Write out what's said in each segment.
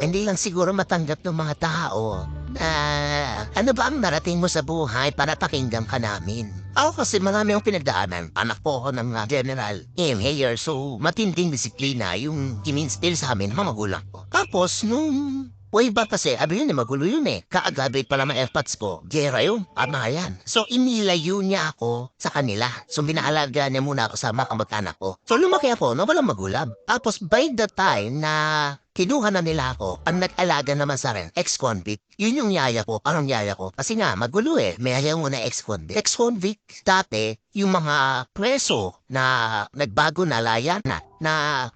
Hindi lang siguro matanggap ng mga tao na ano ba ang narating mo sa buhay para pakinggan ka namin. Ako kasi marami akong pinagdaanan. Anak po ako ng uh, General. Mayor, so matinding disiplina yung kininstill sa amin ng mga magulang ko. Tapos nung Way back kasi, abi yun magulo yun eh. Kaagabit pala mga airpods ko. Gera yun, ama yan. So, inilayo niya ako sa kanila. So, binaalaga niya muna ako sa mga kamag-anak ko. So, lumaki ako na walang magulang. Tapos, by the time na kinuha na nila ako, ang nag-alaga naman sa akin, ex-convict. Yun yung yaya ko. Anong yaya ko? Kasi nga, magulo eh. May ayaw mo na ex-convict. Ex-convict, dati, yung mga preso na nagbago na laya na, na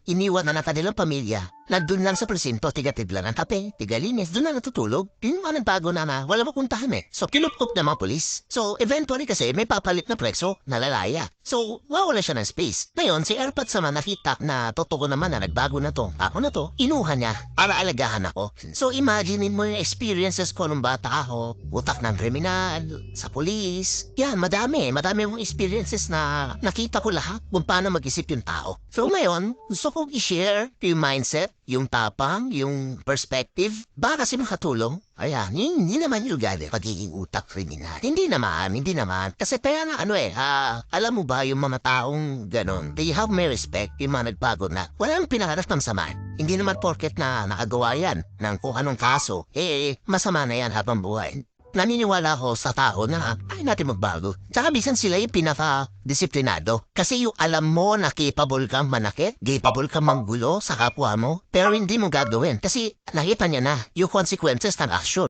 iniwan na natin nilang pamilya, nandun lang sa presinto, tiga-tibla ng tape, tiga-linis, doon na natutulog. Yung mga nagbago na na, wala mapuntahan eh. So, kinupkup na mga polis. So, eventually kasi, may papalit na preso na lalaya. So, wawala siya ng space. Ngayon, si Airpat sama nakita na totoo naman na nagbago na to. Ako na to, inuha niya para alagahan ako. So, imaginein mo yung experiences ko nung bata ako. Utak ng kriminal, sa polis. Yan, madami. Madami mong experiences na nakita ko lahat kung paano mag-isip yung tao. So, ngayon, gusto kong i-share yung mindset, yung tapang, yung perspective. Baka kasi makatulong. Ayan, hindi naman yung ugali pagiging utak kriminal. Hindi naman, hindi naman. Kasi kaya na ano eh, ah, alam mo ba yung mga taong ganon, they have may respect, yung mga nagbago na. Walang pinaharap ng sama. Hindi naman porket na nakagawa yan ng kung anong kaso, eh, masama na yan habang buhay. Naniniwala ako sa tao na ay natin magbago. Tsaka bisan sila yung pinaka-disiplinado. Kasi yung alam mo na capable kang manakit, capable kang manggulo sa kapwa mo, pero hindi mo gagawin. Kasi nakita niya na yung consequences ng action.